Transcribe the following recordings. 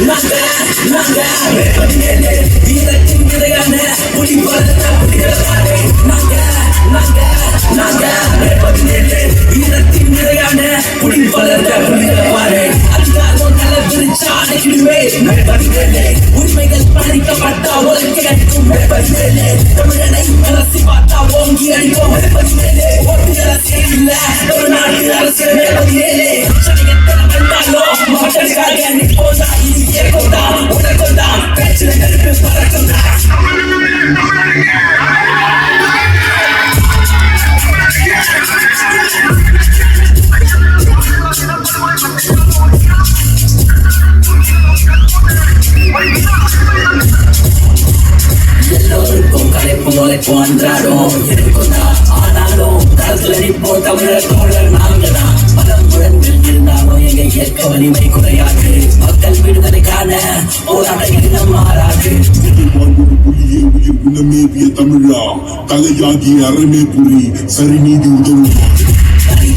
நாங்க நாங்க பதினேழு வீரத்தின் நிறையான புலி பலத்த புலிகளானே நாங்க நாங்க நாங்க பதினேழு வீரத்தின் நிறையான புலி பலத்த புலிகளானே அதிகாரம் பதினேழு உரிமைகள் பறிக்கப்பட்டா அடிக்கும் பதினேழு தமிழனை அரசி பார்த்தா ஓங்கி அடிக்கும் பதினேழு ஒரு நாட்டு தமிழர் தோழர் நாங்க தான் பலம் முழங்கில் இருந்தாலும் எங்க இயற்க வலிமை குறையாது மக்கள் விடுதலைக்கான போராட எண்ணம் மாறாது வாழ்வது தமிழா கலையாகி அறமே புரி சரி நீதி உதவுமா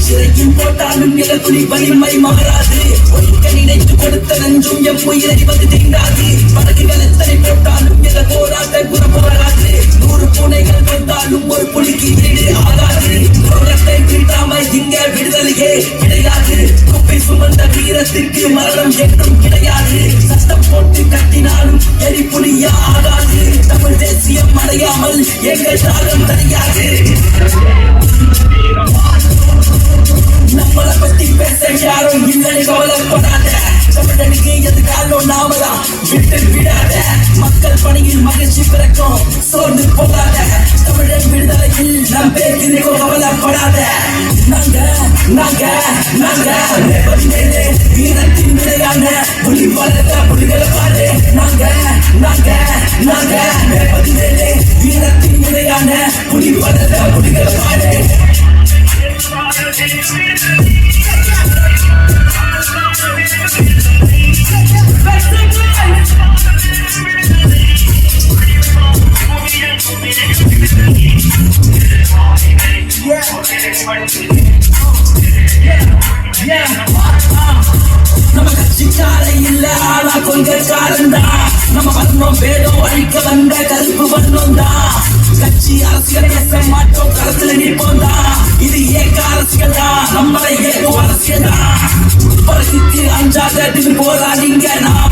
சிறைக்கும் போட்டாலும் நிலத்துளி வலிமை மாறாது ஒழுக்க நினைத்து கொடுத்த நஞ்சும் எம் உயிரை வந்து தீண்டாது வழக்குகள் எத்தனை போட்டாலும் என போராட்ட குணம் மாறாது நூறு பூனைகள் கொண்டாலும் ஒரு புலிக்கு ஆகாது. விடுதலையே கிடையாது. குப்பை சுமந்த வீரத்திற்கு மரணம் என்றும் கிடையாது. சட்டம் போட்டு கட்டினாலும் எரிப்புலியா ஆகாது. தமிழ் தேசியம் அடையாமல் எங்கள் தாகம் தெரியாது நம்மளை பத்தி பேச யாரும் இல்லை கவலைப்படாத. தமிழனுக்கு எதுக்காலும் நாமதான் விட்டு நாங்க நாங்க நாங்க பதினேழு வீரத்தின் நிலையான புலி வளர்த்த புலிகளை பாரு நாங்க நாங்க நாங்க பதினேழு வீரத்தின் நிலையான புலி வளர்த்த புலிகளை பாரு நம்ம கட்சிக்கார இல்ல ஆளா கொள்கைக்காரன் தான் நம்ம வந்தோம் வேதம் அழிக்க வந்த கருப்பு வந்தோம் தான் கட்சி அரசியல் பேச மாட்டோம் களத்துல நிற்போம் தான் இது ஏக அரசியல் தான் நம்மளை ஏகும் அரசியல் தான் பரசித்து அஞ்சாத திரு போராடிங்க நான்.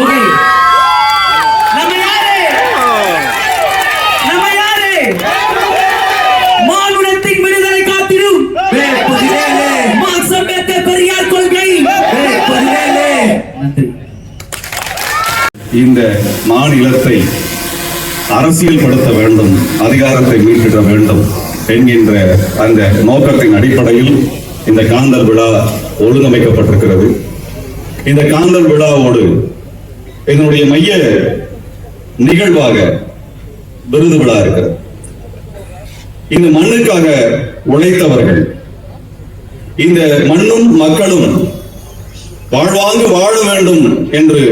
ஓகே நம்ம யாரு? நம்ம யாரு? மானுடத்தின் விடுதலை காத்திடும். மே பதினேழு மாசம் பெற்ற பெரியார் கொள்கை. மே பதினேழு நன்றி. இந்த மாநிலத்தை அரசியல்படுத்த வேண்டும் அதிகாரத்தை மீட்டிட வேண்டும் என்கின்ற அந்த நோக்கத்தின் அடிப்படையில் இந்த காந்தல் விழா ஒழுங்கமைக்கப்பட்டிருக்கிறது. இந்த காந்தல் விழாவோடு எங்களுடைய மைய நிகழ்வாக விருது விழா இருக்கிறது. இந்த மண்ணுக்காக உழைத்தவர்கள் இந்த மண்ணும் மக்களும் வாழ்வாங்கு வாழ வேண்டும் என்று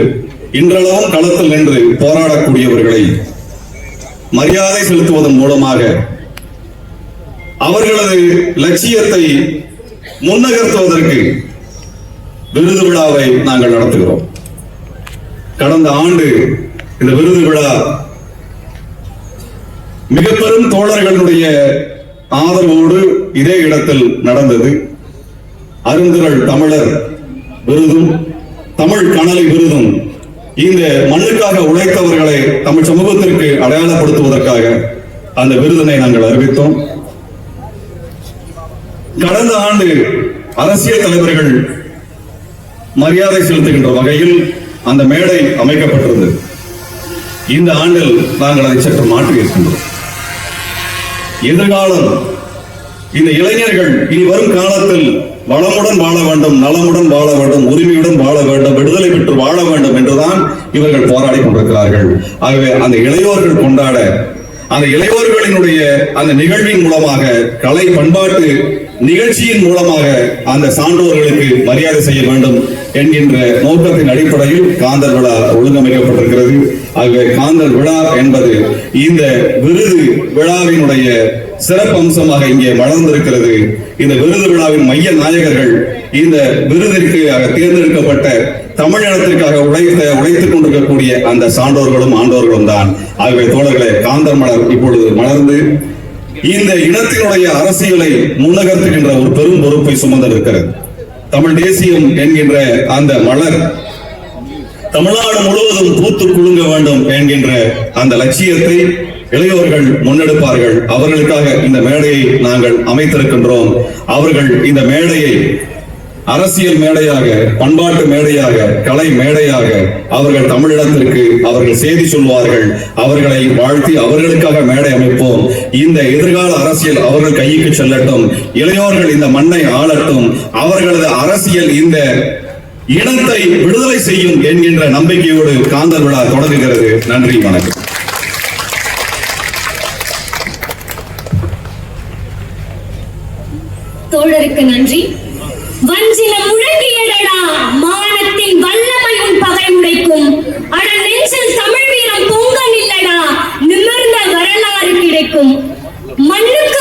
இன்றளவும் களத்தில் நின்று போராடக்கூடியவர்களை மரியாதை செலுத்துவதன் மூலமாக அவர்களது லட்சியத்தை முன்னகர்த்துவதற்கு விருது விழாவை நாங்கள் நடத்துகிறோம். கடந்த ஆண்டு இந்த விருது விழா மிக பெரும் தோழர்களுடைய ஆதரவோடு இதே இடத்தில் நடந்தது. அருந்திரள் தமிழர் விருதும் தமிழ் கணலை விருதும் இந்த மண்ணுக்காக உழைத்தவர்களை தமிழ் சமூகத்திற்கு அடையாளப்படுத்துவதற்காக அந்த விருதினை நாங்கள் அறிவித்தோம். கடந்த ஆண்டு அரசியல் தலைவர்கள் மரியாதை செலுத்துகின்ற வகையில் அந்த மேடை அமைக்கப்பட்டிருந்தது இந்த ஆண்டில் நாங்கள் அதை சற்று மாற்றி இருக்கின்றோம். எதிர்காலம் இந்த இளைஞர்கள் இனி வரும் காலத்தில் வளமுடன் வாழ வேண்டும் நலமுடன் வாழ வேண்டும் உரிமையுடன் வாழ வேண்டும் விடுதலை பெற்று வாழ வேண்டும் என்றுதான் இவர்கள் போராடி கொண்டிருக்கிறார்கள். ஆகவே அந்த இளையோர்கள் கொண்டாட அந்த இளையோர்களினுடைய அந்த நிகழ்வின் மூலமாக கலை பண்பாட்டு நிகழ்ச்சியின் மூலமாக அந்த சான்றோர்களுக்கு மரியாதை செய்ய வேண்டும். என்கின்ற நோக்கத்தின் அடிப்படையில் காந்தல் விழா ஒழுங்கமைக்கப்பட்டிருக்கிறது. ஆகவே காந்தல் விழா என்பது இந்த விருது விழாவினுடைய சிறப்பு அம்சமாக இங்கே வளர்ந்திருக்கிறது. இந்த விருது விழாவின் மைய நாயகர்கள் இந்த விருதிற்கு தேர்ந்தெடுக்கப்பட்ட தமிழினத்திற்காக உழைத்த உழைத்துக் கொண்டிருக்கக்கூடிய அந்த சான்றோர்களும் ஆண்டோர்களும் தான். ஆகவே தோழர்களே காந்தல் மலர் இப்பொழுது மலர்ந்து இந்த இனத்தினுடைய அரசியலை முன்னகர்த்துகின்ற ஒரு பெரும் பொறுப்பை சுமந்திருக்கிறது. தமிழ் தேசியம் என்கின்ற அந்த மலர் தமிழ்நாடு முழுவதும் பூத்து குலுங்க வேண்டும் என்கின்ற அந்த லட்சியத்தை இளையோர்கள் முன்னெடுப்பார்கள். அவர்களுக்காக இந்த மேடையை நாங்கள் அமைத்திருக்கின்றோம். அவர்கள் இந்த மேடையை அரசியல் மேடையாக பண்பாட்டு மேடையாக கலை மேடையாக அவர்கள் தமிழிடத்திற்கு அவர்கள் செய்தி சொல்வார்கள். அவர்களை வாழ்த்தி அவர்களுக்காக மேடை அமைப்போம். இந்த எதிர்கால அரசியல் அவர்கள் கைக்கு செல்லட்டும். இளையோர்கள் இந்த மண்ணை ஆளட்டும். அவர்களது அரசியல் இந்த இனத்தை விடுதலை செய்யும் என்கின்ற நம்பிக்கையோடு காந்தல் விழா தொடங்குகிறது. நன்றி வணக்கம். தோழருக்கு நன்றி. வஞ்சில முழங்கியடடா மானத்தின் வல்லமை உன் பகை உடைக்கும். அட நெஞ்சில் தமிழ் வீரம் பொங்கல் இல்லடா நிமிர்ந்த வரலாறு கிடைக்கும். மண்ணுக்கு